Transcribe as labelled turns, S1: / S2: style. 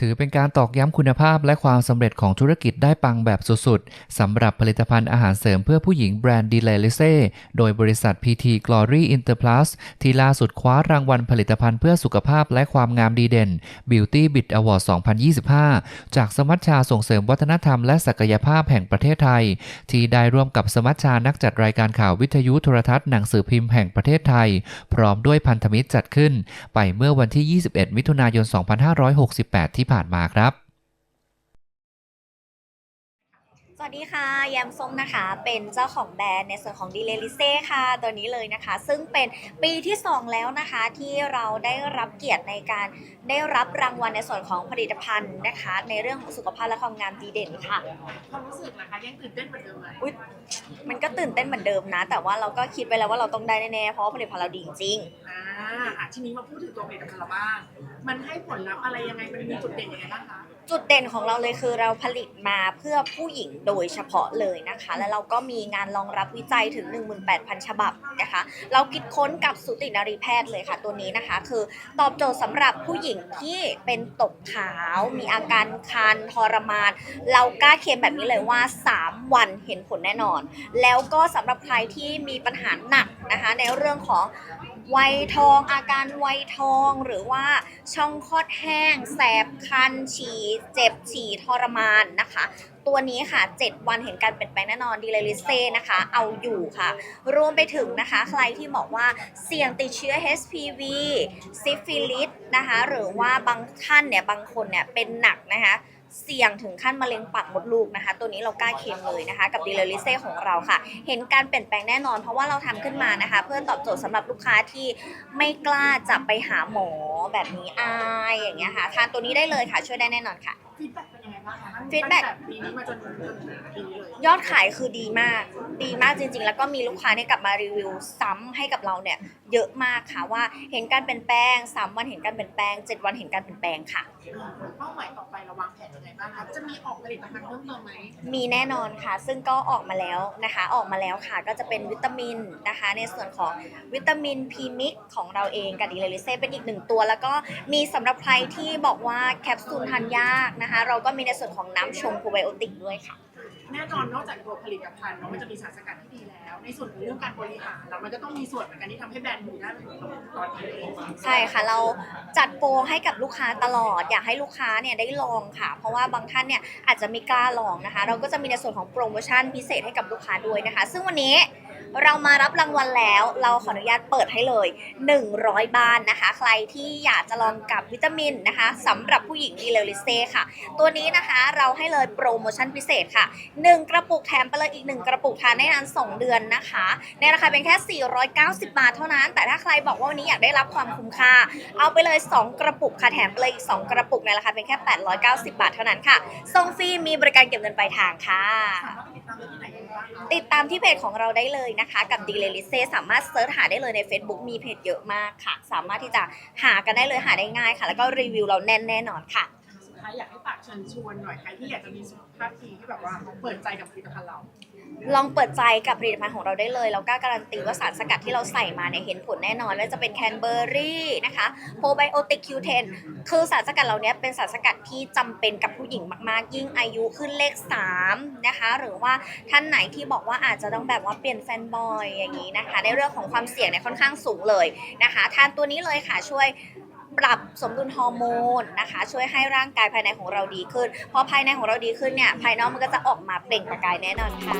S1: ถือเป็นการตอกย้ำคุณภาพและความสำเร็จของธุรกิจได้ปังแบบสุดๆ สำหรับผลิตภัณฑ์อาหารเสริมเพื่อผู้หญิงแบรนด์ดีเลลิเซ่โดยบริษัท PT Glory Interplus ที่ล่าสุดคว้ารางวัลผลิตภัณฑ์เพื่อสุขภาพและความงามดีเด่น Beauty Bit Award 2025 จากสมัชชาส่งเสริมวัฒนธรรมและศักยภาพแห่งประเทศไทย ที่ได้ร่วมกับสมัชชานักจัดรายการข่าววิทยุโทรทัศน์หนังสือพิมพ์แห่งประเทศไทย พร้อมด้วยพันธมิตรจัดขึ้น ไปเมื่อวันที่ 21 มิถุนายน 2568 ที่ผ่านมาครับ
S2: สวัสดีค่ะแยมส้มนะคะ เป็นเจ้าของแบรนด์ในส่วนของดีเลลิเซ่ค่ะ ตัวนี้เลยนะคะ ซึ่งเป็นปีที่ 2 แล้วนะคะที่เราได้รับเกียรติในการได้รับรางวัลในส่วนของผลิตภัณฑ์นะคะ ในเรื่องของสุขภาพและความงามดีเด่นค่ะ
S3: ความรู้สึกนะคะยังตื่นเต้นเหมือนเดิมไหม
S2: อุ๊ยมันก็ตื่นเต้นเหมือนเดิมนะ แต่ว่าเราก็คิดไปแล้วว่าเราต้องได้แน่ๆเพราะว่าผลิตภัณฑ์เราดีจริง
S3: อ่าอะทีนี้มาพูดถึงตัวผลิตภัณฑ์เราบ้าง มันให้ผลลัพธ์อะไรยังไงมันมีจุดเด่นยังไงบ้างคะ
S2: จุดเด่นของเราเลยคือเราผลิตมาเพื่อผู้หญิงโดยเฉพาะเลยนะคะ แล้วเราก็มีงานรองรับวิจัยถึง 18,000 ฉบับนะคะ เราคิดค้นกับสูตินารีแพทย์เลยค่ะตัวนี้นะคะ คือตอบโจทย์สำหรับผู้หญิงที่เป็นตกขาว มีอาการคันทรมาน เรากล้าเคลมแบบนี้เลยว่า 3 วันเห็นผลแน่นอน แล้วก็สำหรับใครที่มีปัญหาหนักนะคะ ในเรื่องของ วัยทอง อาการวัยทองหรือว่าช่องคลอดแห้ง แสบคัน ฉี่เจ็บฉี่ทรมานนะคะ ตัวนี้ค่ะ 7 วันเห็นการเปลี่ยนแปลงแน่นอนดีเลลิเซ่นะคะ เอาอยู่ค่ะ รวมไปถึงนะคะ ใครที่บอกว่าเสี่ยงติดเชื้อ HPV ซิฟิลิสนะคะ หรือว่าบางท่านเนี่ย บางคนเนี่ย เป็นหนักนะคะ เสี่ยงถึงขั้นมะเร็งปากมดลูกนะคะ ตัวนี้เรากล้าเคลมเลยนะคะ กับดีเลลิเซ่ของเราค่ะ เห็นการเปลี่ยนแปลงแน่นอน เพราะว่าเราทำขึ้นมานะคะ เพื่อตอบโจทย์สำหรับลูกค้าที่ไม่กล้าจะไปหาหมอแบบนี้อายอย่างเงี้ยค่ะทานตัวนี้ได้เลยค่ะ ช่วยได้แน่นอนค่ะ
S3: ฟีดแบ็กเป็นยังไง บ้างคะตั้ง
S2: feedback
S3: ตั้งแต่ปีนี้มาจนจนถึงปีนี้เลย
S2: ยอดขายคือดีมาก ดีมากจริง ๆ แล้วก็มีลูกค้าเนี่ยกลับมารีวิวซ้ำให้กับเราเนี่ยเยอะมากค่ะว่าเห็นการเปลี่ยนแปลง3วันเห็นการเปลี่ยนแปลง7วันเห็นการเปลี่ยนแปลงค่ะ
S3: เป้าหมายต่อไปเราวางแผนยังไงบ้างคะจะมีออกผลิตภัณฑ์เพิ่มเติมไหม
S2: มีแน่นอนค่ะ ซึ่งก็ออกมาแล้วนะคะ ออกมาแล้วค่ะ ก็จะเป็นวิตามินนะคะ ในส่วนของวิตามินพีมิกของเราเองกับดีเลลิเซ่เป็นอีกหนึ่งตัว แล้วก็มีสำหรับใครที่บอกว่าแคปซูลทานยากนะคะ เราก็มีในส่วนของน้ำชงโปรไบโอติกด้วยค่ะ
S3: แน่นอนนอกจากตัวผลิตภัณฑ์เนาะมันจะมีสารสกัดที่ดีแล้ว ในส่วนของเรื่องการบริหารแล้วมันก็ต้องมีส่วนเหมือนกันที่ทำให้แบรนด์อยู่ได้เป็นตอนนี้เอง
S2: ใช่ค่ะเราจัดโปรให้กับลูกค้าตลอด อยากให้ลูกค้าเนี่ยได้ลองค่ะ เพราะว่าบางท่านเนี่ยอาจจะไม่กล้าลองนะคะ เราก็จะมีในส่วนของโปรโมชั่นพิเศษให้กับลูกค้าด้วยนะคะ ซึ่งวันนี้ เรามารับรางวัลแล้วเราขออนุญาตเปิดให้เลย 100 บ้านนะคะ ใครที่อยากจะลองกับวิตามินนะคะสำหรับผู้หญิงดีเลลิเซ่ค่ะ ตัวนี้นะคะเราให้เลยโปรโมชั่นพิเศษค่ะ 1 กระปุกแถมไปเลยอีก 1 กระปุกทานได้นาน 2 เดือนนะคะ ในราคาเป็นแค่ 490 บาทเท่านั้น แต่ถ้าใครบอกว่าวันนี้อยากได้รับความคุ้มค่า เอาไปเลย 2 กระปุกค่ะแถมไปเลยอีก 2 กระปุกในราคาเป็นแค่ 890 บาทเท่านั้นค่ะส่งฟรีมีบริการเก็บเงินปลายทางค่ะ
S3: ติดตามที่ไหนยังไงบ้างคะ
S2: ติดตามที่เพจของเราได้เลยนะคะ กับดีเลลิเซสามารถเซิร์ชหาได้เลยใน Facebook มีเพจเยอะมากค่ะ สามารถที่จะหากันได้เลยหาได้ง่ายค่ะ แล้วก็รีวิวเราแน่นแน่นอนค่ะ
S3: สุดท้ายอยากให้ฝากเชิญชวนหน่อยใครที่อยากจะมีสุขภาพดีที่แบบว่าเปิดใจกับผลิตภัณฑ์เรา
S2: ลองเปิดใจกับผลิตภัณฑ์ของเราได้เลยเรากล้าการันตีว่าสารสกัดที่เราใส่มาเนี่ยเห็นผลแน่นอนว่าจะเป็นแคนเบอร์รี่นะคะโปรไบโอติกคิวเทนคือสารสกัดเหล่านี้เป็นสารสกัดที่จำเป็นกับผู้หญิงมากๆ ยิ่งอายุขึ้นเลข3นะคะ หรือว่าท่านไหนที่บอกว่าอาจจะต้องแบบว่าเปลี่ยนแฟนบอยอย่างนี้นะคะ ในเรื่องของความเสี่ยงเนี่ยค่อนข้างสูงเลยนะคะ ทานตัวนี้เลยค่ะช่วย ปรับสมดุลฮอร์โมนนะคะ ช่วยให้ร่างกายภายในของเราดีขึ้น พอภายในของเราดีขึ้นเนี่ย ภายนอกมันก็จะออกมาเปล่งประกายแน่นอนค่ะ